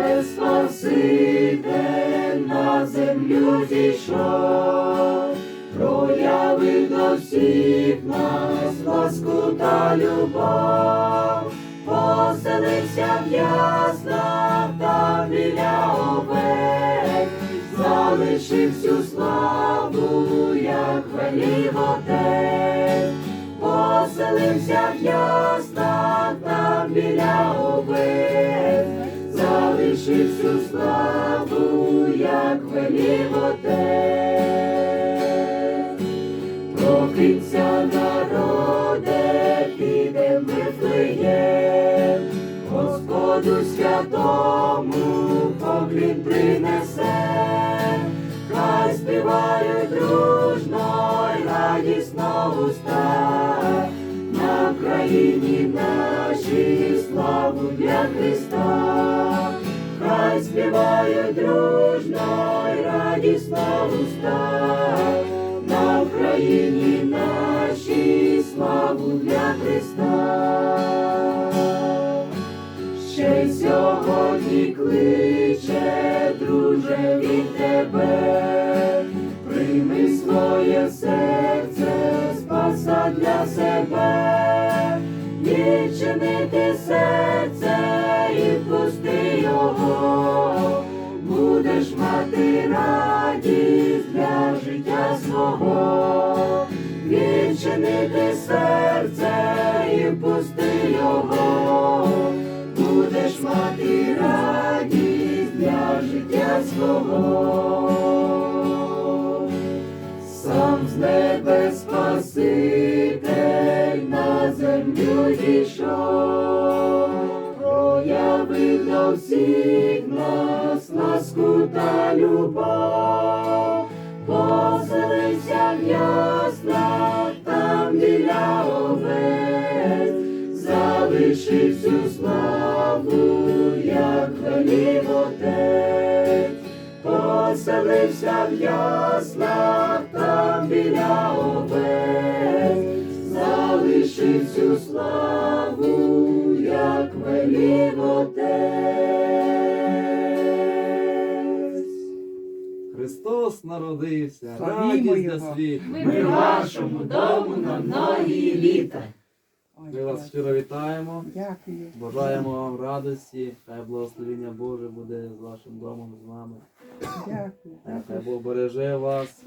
небес Спаситель на землю зійшов, проявив до всіх нас ласку та любов, поселився в яслах та біля овець, залишив всю славу, як велів отець, поселився в яслах залишив всю славу, як велів отець. Прокинься, народе, підем Вифлеєм, Господу святому поклін принесе, хай співають дружно й радісно уста, на Україні нашій славу для Христа, співають дружно й радісно уста, на Україні нашій славу для Христа. Ще й сьогодні кличе, друже, від тебе, прийми своє серце, спаса для себе, відчинити серце свого, відчинити серце і впусти його, будеш мати радість для життя свого. Сам з небес Спаситель на землю зійшов, проявив до всіх нас ласку та любов, поселився в яслах там біля овець, залишив всю славу, як велів отець. Поселився в яслах там біля овець, залишив всю славу, як велів отець. Христос народився, радість для світ. світу. Ми вашому дому на многі літа. Ми вас щиро вітаємо, Дякую. бажаємо вам радості, хай благословіння Боже буде з вашим домом, з вами. Дякую. Хай Бог береже вас,